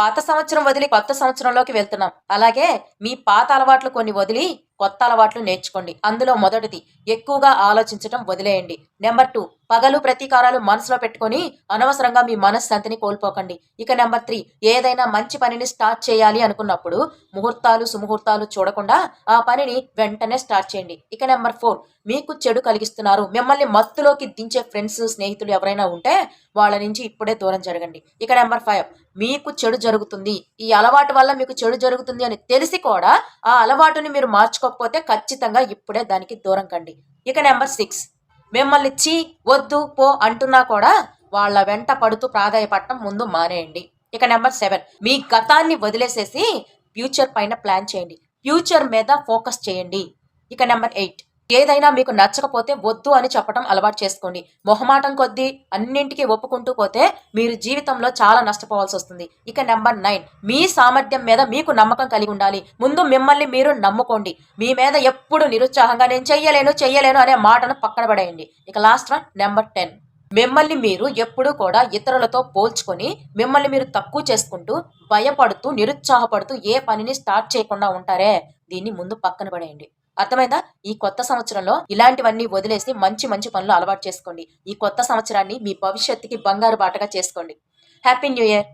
పాత సంవత్సరం వదిలి కొత్త సంవత్సరంలోకి వెళ్తున్నాం. అలాగే మీ పాత అలవాట్లు కొన్ని వదిలి కొత్త అలవాట్లు నేర్చుకోండి. అందులో మొదటిది ఎక్కువగా ఆలోచించడం వదిలేయండి. నెంబర్ టూ పగలు ప్రతీకారాలు మనసులో పెట్టుకొని అనవసరంగా మీ మనశ్శాంతిని కోల్పోకండి. ఇక నెంబర్ త్రీ ఏదైనా మంచి పనిని స్టార్ట్ చేయాలి అనుకున్నప్పుడు ముహూర్తాలు సుముహూర్తాలు చూడకుండా ఆ పనిని వెంటనే స్టార్ట్ చేయండి. ఇక నెంబర్ ఫోర్ మీకు చెడు కలిగిస్తున్నారు. మిమ్మల్ని మత్తులోకి దించే ఫ్రెండ్స్ స్నేహితులు ఎవరైనా ఉంటే వాళ్ళ నుంచి ఇప్పుడే దూరం జరగండి. ఇక నెంబర్ ఫైవ్ మీకు చెడు జరుగుతుంది. ఈ అలవాటు వల్ల మీకు చెడు జరుగుతుంది అని తెలిసి కూడా ఆ అలవాటుని మీరు మార్చుకోకపోతే ఖచ్చితంగా ఇప్పుడే దానికి దూరం కండి. ఇక నెంబర్ సిక్స్ మిమ్మల్ని చీ వద్దు పో అంటున్నా కూడా వాళ్ళ వెంట పడుతూ ప్రాధాయపడటం ముందు మానేయండి. ఇక నెంబర్ సెవెన్. మీ గతాన్ని వదిలేసేసి ఫ్యూచర్ పైన ప్లాన్ చేయండి. ఫ్యూచర్ మీద ఫోకస్ చేయండి. ఇక నెంబర్ ఎయిట్. ఏదైనా మీకు నచ్చకపోతే వద్దు అని చెప్పడం అలవాటు చేసుకోండి. మొహమాటం కొద్దీ అన్నింటికీ ఒప్పుకుంటూ పోతే మీరు జీవితంలో చాలా నష్టపోవాల్సి వస్తుంది. ఇక నెంబర్ నైన్ మీ సామర్థ్యం మీద మీకు నమ్మకం కలిగి ఉండాలి. ముందు మిమ్మల్ని మీరు నమ్ముకోండి. మీ మీద ఎప్పుడు నిరుత్సాహంగా నేను చెయ్యలేను చెయ్యలేను అనే మాటను పక్కన పడేయండి. ఇక లాస్ట్ వన్ నెంబర్ టెన్. మిమ్మల్ని మీరు ఎప్పుడూ కూడా ఇతరులతో పోల్చుకొని మిమ్మల్ని మీరు తక్కువ చేసుకుంటూ భయపడుతూ నిరుత్సాహపడుతూ ఏ పనిని స్టార్ట్ చేయకుండా ఉంటారే? దీన్ని ముందు పక్కన పడేయండి. అర్థమైందా? ఈ కొత్త సంవత్సరంలో ఇలాంటివన్నీ వదిలేసి మంచి మంచి పనులు అలవాటు చేసుకోండి. ఈ కొత్త సంవత్సరాన్ని మీ భవిష్యత్తుకి బంగారు బాటగా చేసుకోండి. Happy new year!